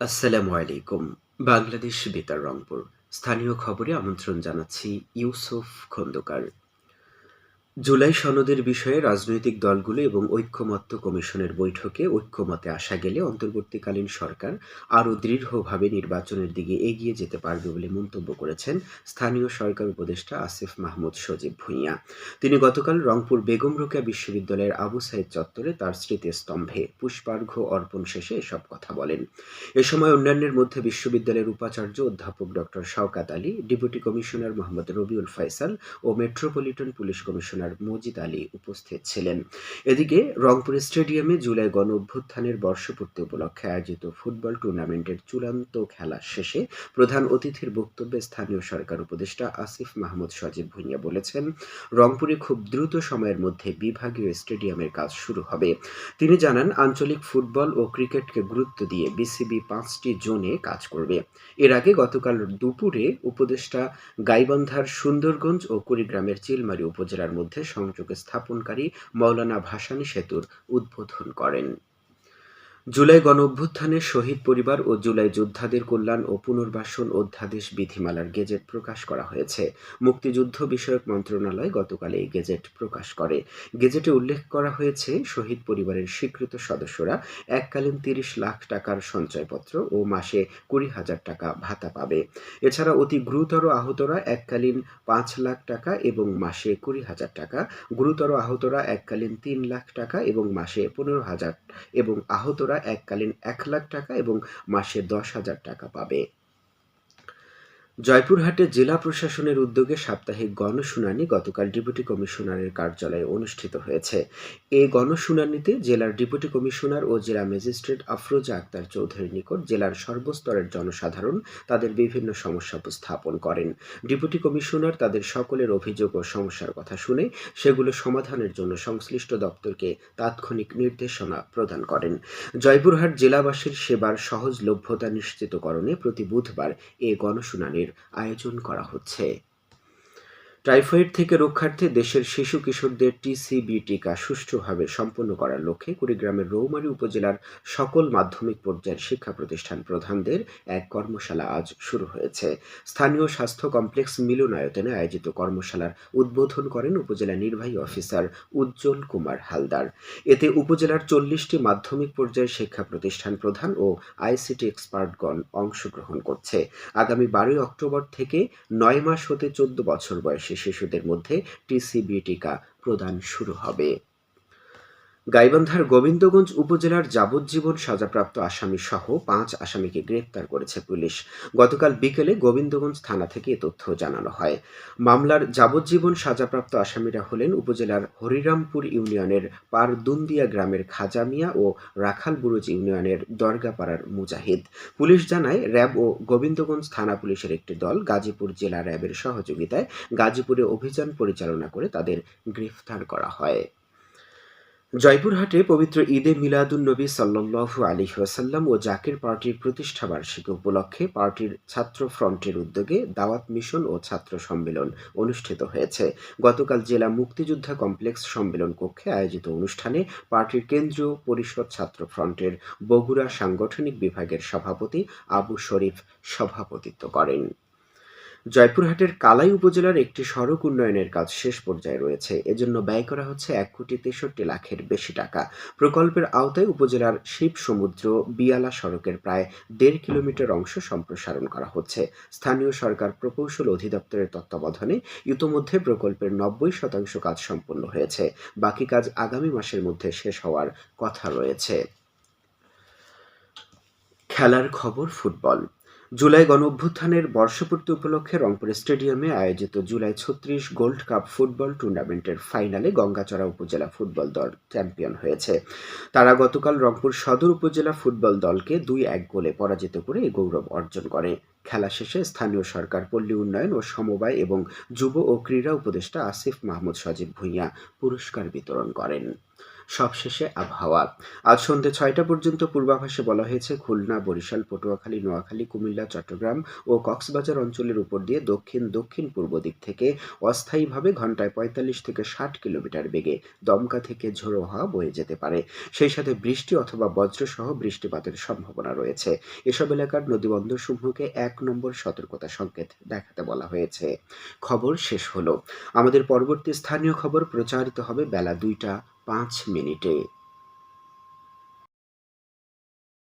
আসসালামু আলাইকুম। বাংলাদেশ বেতার রংপুর। স্থানীয় খবরে আমন্ত্রণ জানাচ্ছি ইউসুফ খন্দকার। জুলাই সনদের বিষয়ে রাজনৈতিক দলগুলো এবং ঐক্যমত্য কমিশনের বৈঠকে ঐক্যমতে আসা গেলে অন্তর্বর্তীকালীন সরকার আরও দৃঢ়ভাবে নির্বাচনের দিকে এগিয়ে যেতে পারবে বলে মন্তব্য করেছেন স্থানীয় সরকার উপদেষ্টা আসিফ মাহমুদ সজীব ভুঁইয়া। তিনি গতকাল রংপুর বেগম রোকেয়া বিশ্ববিদ্যালয়ের আবু সাইদ চত্বরে তার স্মৃতিস্তম্ভে পুষ্পার্ঘ্য অর্পণ শেষে এসব কথা বলেন। এ সময় অন্যান্যের মধ্যে বিশ্ববিদ্যালয়ের উপাচার্য অধ্যাপক doctor Shawkat Ali, deputy commissioner Mohammad Robiul Faisal ও metropolitan police commissioner Majid Ali উপস্থিত ছিলেন। এদিকে রংপুর স্টেডিয়ামে জুলাই গণ অভ্যুত্থানের বর্ষপূর্তি উপলক্ষে আয়োজিত ফুটবল টুর্নামেন্টের চূড়ান্ত খেলা শেষে প্রধান অতিথির বক্তব্যে স্থানীয় সরকার উপদেষ্টা আসিফ মাহমুদ সজীব ভুঁইয়া বলেছেন, রংপুরে খুব দ্রুত সময়ের মধ্যে বিভাগীয় স্টেডিয়ামের কাজ শুরু হবে। তিনি জানান, আঞ্চলিক ফুটবল ও ক্রিকেটকে গুরুত্ব দিয়ে বিসিবি পাঁচটি জোনে কাজ করবে। এর আগে গতকাল দুপুরে উপদেষ্টা গাইবান্ধার সুন্দরগঞ্জ ও কুড়িগ্রামের চিলমারি উপজেলার মধ্যে সংযোগ স্থাপনকারী মৌলানা ভাসানী সেতুর উদ্বোধন করেন। জুলাই গণ অভ্যুত্থানে শহীদ পরিবার ও জুলাই যোদ্ধাদের কল্যাণ ও পুনর্বাসন অধ্যাদেশ বিধিমালার গেজেট প্রকাশ করা হয়েছে। মুক্তিযুদ্ধ বিষয়ক মন্ত্রণালয় গতকাল এই গেজেট প্রকাশ করে। গেজেটে উল্লেখ করা হয়েছে, শহীদ পরিবারের স্বীকৃত সদস্যরা এককালীন তিরিশ লাখ টাকার সঞ্চয়পত্র ও মাসে কুড়ি হাজার টাকা ভাতা পাবে। এছাড়া অতি গুরুতর আহতরা এককালীন পাঁচ লাখ টাকা এবং মাসে কুড়ি হাজার টাকা, গুরুতর আহতরা এককালীন তিন লাখ টাকা এবং মাসে পনেরো হাজার এবং আহতরা এককালীন এক লাখ টাকা এবং মাসে দশ হাজার টাকা পাবে। জয়পুরহাটে জেলা প্রশাসনের উদ্যোগে সাপ্তাহিক গণশুনানি গতকাল ডেপুটি কমিশনারের কার্যালয়ে অনুষ্ঠিত হয়েছে। এ গণশুনানিতে জেলার ডেপুটি কমিশনার ও জেলা ম্যাজিস্ট্রেট আফরোজা আক্তার চৌধুরীর নিকট জেলার সর্বস্তরের জনসাধারণ তাদের বিভিন্ন সমস্যা উপস্থাপন করেন। ডেপুটি কমিশনার তাদের সকলের অভিযোগ ও সমস্যার কথা শুনে সেগুলো সমাধানের জন্য সংশ্লিষ্ট দপ্তরকে তাৎক্ষণিক নির্দেশনা প্রদান করেন। জয়পুরহাট জেলাবাসীর সেবার সহজলভ্যতা নিশ্চিতকরণে প্রতি বুধবার এ গণশুনানির আয়োজন করা হচ্ছে। টাইফয়েড থেকে রক্ষার্থে দেশের শিশু কিশোরদের টিসিবি টিকা সুষ্ঠুভাবে সম্পন্ন করার লক্ষ্যে কুড়িগ্রামের রৌমারী উপজেলার সকল মাধ্যমিক পর্যায়ের শিক্ষা প্রতিষ্ঠান প্রধানদের এক কর্মশালা আজ শুরু হয়েছে। স্থানীয় স্বাস্থ্য কমপ্লেক্স মিলনায়তনে আয়োজিত কর্মশালার উদ্বোধন করেন উপজেলা নির্বাহী অফিসার উজ্জ্বল কুমার হালদার। এতে উপজেলার চল্লিশটি মাধ্যমিক পর্যায়ের শিক্ষা প্রতিষ্ঠান প্রধান ও আইসিটি এক্সপার্টগণ অংশগ্রহণ করছে। আগামী বারোই অক্টোবর থেকে নয় মাস হতে চোদ্দ বছর বয়সী শিশুদের মধ্যে টিসিবি টিকা প্রদান শুরু হবে। গাইবান্ধার গোবিন্দগঞ্জ উপজেলার যাবজ্জীবন সাজাপ্রাপ্ত আসামি সহ পাঁচ আসামিকে গ্রেপ্তার করেছে পুলিশ। গতকাল বিকেলে গোবিন্দগঞ্জ থানা থেকে এ তথ্য জানানো হয়। মামলার যাবজ্জীবন সাজাপ্রাপ্ত আসামিরা হলেন উপজেলার হরিরামপুর ইউনিয়নের পারদুন্দিয়া গ্রামের খাজামিয়া ও রাখালবুরুজ ইউনিয়নের দরগাপাড়ার মুজাহিদ। পুলিশ জানায়, র্যাব ও গোবিন্দগঞ্জ থানা পুলিশের একটি দল গাজীপুর জেলা র্যাবের সহযোগিতায় গাজীপুরে অভিযান পরিচালনা করে তাদের গ্রেফতার করা হয়। জয়পুরহাটে পবিত্র ঈদে মিলাদুন নবী সাল্লাল্লাহু আলাইহি ওয়াসাল্লাম ও জাকির পার্টির প্রতিষ্ঠা বার্ষিকী উপলক্ষে পার্টির ছাত্র ফ্রন্টের উদ্যোগে দাওয়াত মিশন ও ছাত্র সম্মেলন অনুষ্ঠিত হয়েছে। গতকাল জেলা মুক্তিযোদ্ধা কমপ্লেক্স সম্মেলন কক্ষে আয়োজিত অনুষ্ঠানে পার্টির কেন্দ্রীয় পরিষদ ছাত্র ফ্রন্টের বগুড়া সাংগঠনিক বিভাগের সভাপতি আবু শরীফ সভাপতিত্ব করেন। জয়পুরহাটের কালাই উপজেলার একটি সড়ক উন্নয়নের কাজ শেষ পর্যায়ে রয়েছে। এজন্য ব্যয় করা হচ্ছে এক কোটি তেষট্টি লাখের বেশি টাকা। প্রকল্পের আওতায় উপজেলার শিব সমুদ্র বিয়ালা সড়কের প্রায় দেড় কিলোমিটার অংশ সম্প্রসারণ করা হচ্ছে। স্থানীয় সরকার প্রকৌশল অধিদপ্তরের তত্ত্বাবধানে ইতোমধ্যে প্রকল্পের নব্বই শতাংশ কাজ সম্পন্ন হয়েছে। বাকি কাজ আগামী মাসের মধ্যে শেষ হওয়ার কথা রয়েছে। খেলার খবর ফুটবল। জুলাই গণ অভ্যুত্থানের বর্ষপূর্তি উপলক্ষে রংপুর স্টেডিয়ামে আয়োজিত জুলাই ছত্রিশ গোল্ড কাপ ফুটবল টুর্নামেন্টের ফাইনালে গঙ্গাচড়া উপজেলা ফুটবল দল চ্যাম্পিয়ন হয়েছে। তারা গতকাল রংপুর সদর উপজেলা ফুটবল দলকে দুই এক গোলে পরাজিত করে এই গৌরব অর্জন করে। খেলা শেষে স্থানীয় সরকার, পল্লী উন্নয়ন ও সমবায় এবং যুব ও ক্রীড়া উপদেষ্টা আসিফ মাহমুদ সজীব ভুঁইয়া পুরস্কার বিতরণ করেন। সবশেষে আবহাওয়া। আজ সন্ধ্যে ছয়টা পর্যন্ত পূর্বাভাসে বলা হয়েছে, খুলনা, বরিশাল, পটুয়াখালী, নোয়াখালী, কুমিল্লা, চট্টগ্রাম ও কক্সবাজার অঞ্চলের উপর দিয়ে দক্ষিণ দক্ষিণ পূর্ব দিক থেকে অস্থায়ীভাবে ঘন্টায় পঁয়তাল্লিশ থেকে ষাট কিলোমিটার বেগে দমকা থেকে ঝোড়ো হাওয়া বয়ে যেতে পারে। সেই সাথে বৃষ্টি অথবা বজ্রসহ বৃষ্টিপাতের সম্ভাবনা রয়েছে। এসব এলাকার নদীবন্দরসমূহকে এক নম্বর সতর্কতা সংকেত দেখাতে বলা হয়েছে। খবর শেষ হলো। আমাদের পরবর্তী স্থানীয় খবর প্রচারিত হবে বেলা দুইটা পাঁচ মিনিটে